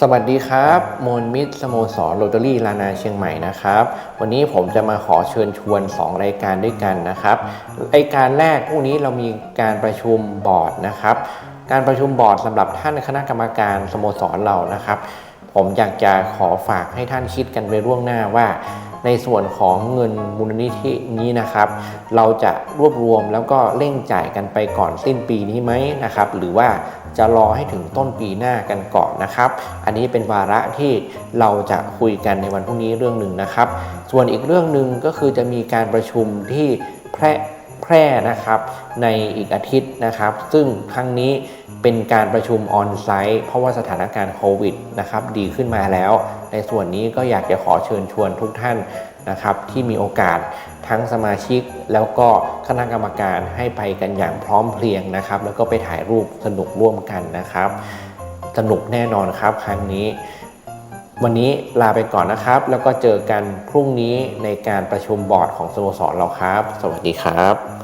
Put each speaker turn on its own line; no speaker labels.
สวัสดีครับมนมิตรสโมสรโรตารี่ลานาเชียงใหม่นะครับ วันนี้ผมจะมาขอเชิญชวน 2 รายการด้วยกันนะครับรายการแรกพรุ่งนี้เรามีการประชุมบอร์ดนะครับ การประชุมบอร์ดสำหรับท่านคณะกรรมการสโมสรเรานะครับ ผมอยากจะขอฝากให้ท่านคิดกันไปล่วงหน้าว่า ในส่วนของเงินมูลนิธินี้นะครับ เราจะรวบรวมแล้วก็เร่งจ่ายกันไปก่อนสิ้นปีนี้ไหมนะครับ หรือว่าจะรอให้ถึงต้นปีหน้ากันก่อนนะครับ อันนี้เป็นวาระที่เราจะคุยกันในวันพรุ่งนี้เรื่องหนึ่งนะครับ ส่วนอีกเรื่องหนึ่งก็คือจะมีการประชุมที่แพร่ แพร่นะครับในอีกอาทิตย์นะครับ ซึ่งครั้งนี้เป็นการประชุมออนไซต์เพราะว่าสถานการณ์โควิดนะครับดีขึ้นมาแล้ว ในส่วนนี้ก็อยากจะขอเชิญชวนทุกท่านนะครับที่มีโอกาสทั้งสมาชิกแล้วก็คณะกรรมการให้ไปกันอย่างพร้อมเพรียงนะครับ แล้วก็ไปถ่ายรูปสนุกร่วมกันนะครับ สนุกแน่นอนครับครั้งนี้ วันนี้ลาไปก่อนนะครับ แล้วก็เจอกันพรุ่งนี้ในการประชุมบอร์ดของสโมสรเราครับ สวัสดีครับ